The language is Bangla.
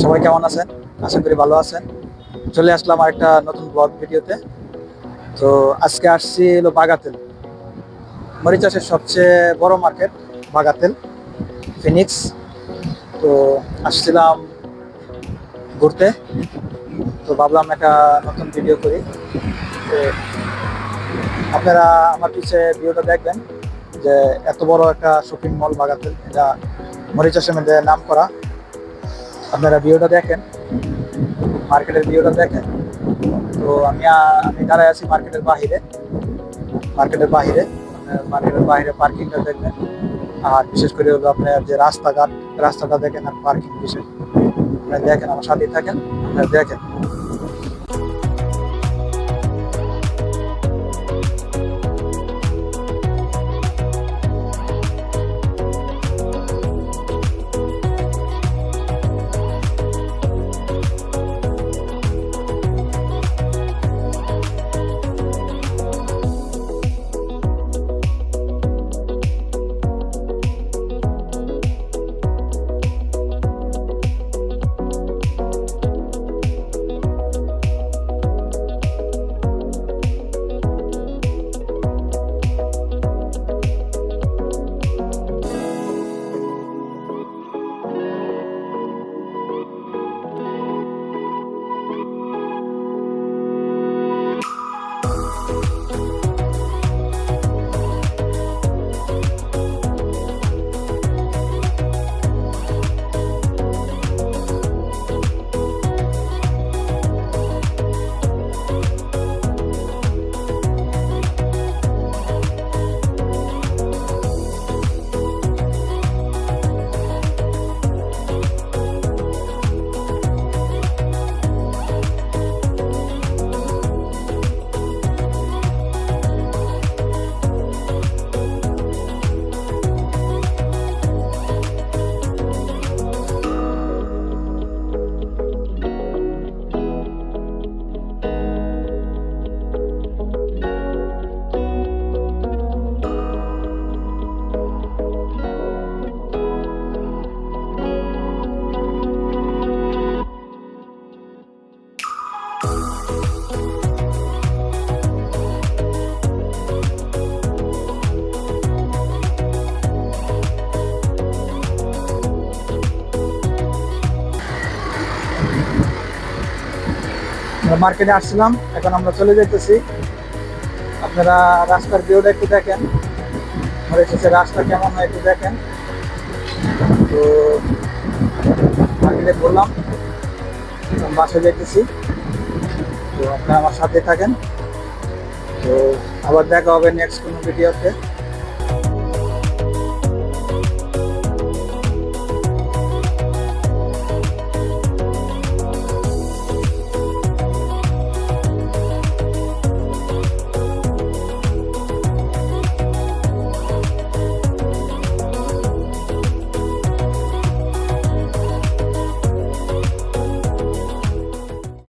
সবাই কেমন আছেন? আশা করি ভালো আছেন। চলে আসলাম আর একটা নতুন ব্লগ ভিডিওতে। তো আজকে আসছি হলো বাগাতেল। মরিচ চাষের সবচেয়ে বড় মার্কেট বাগাতেল ফিনিক্স তো আসছিলাম ঘুরতে। তো ভাবলাম একটা নতুন ভিডিও করি। তো আপনারা আমার পিছে ভিডিওটা দেখবেন যে এত বড় একটা শপিং মল বাগাতেল। এটা মরিচ চাষের মধ্যে নাম করা আপনারা ভিডিওটা দেখেন। মার্কেটের ভিডিওটা দেখেন। তো আমি আমি দাঁড়ায় আছি মার্কেটের বাহিরে মার্কেটের বাহিরে মার্কেটের বাহিরে পার্কিংটা দেখবেন। আর বিশেষ করে হলো আপনার যে রাস্তাঘাট, রাস্তাটা দেখেন আর পার্কিং বিশেষ। আপনারা দেখেন, আমার সাথে থাকেন, আপনারা দেখেন। আমরা মার্কেটে আসছিলাম, এখন আমরা চলে যেতেছি আপনারা রাস্তার ভিউটা একটু দেখেন। মনে হচ্ছে রাস্তা কেমন হয় একটু দেখেন। তো মার্কেটে বললাম বাসে যেতেছি তো আপনারা আমার সাথে থাকেন। তো আবার দেখা হবে নেক্সট কোনো ভিডিওতে।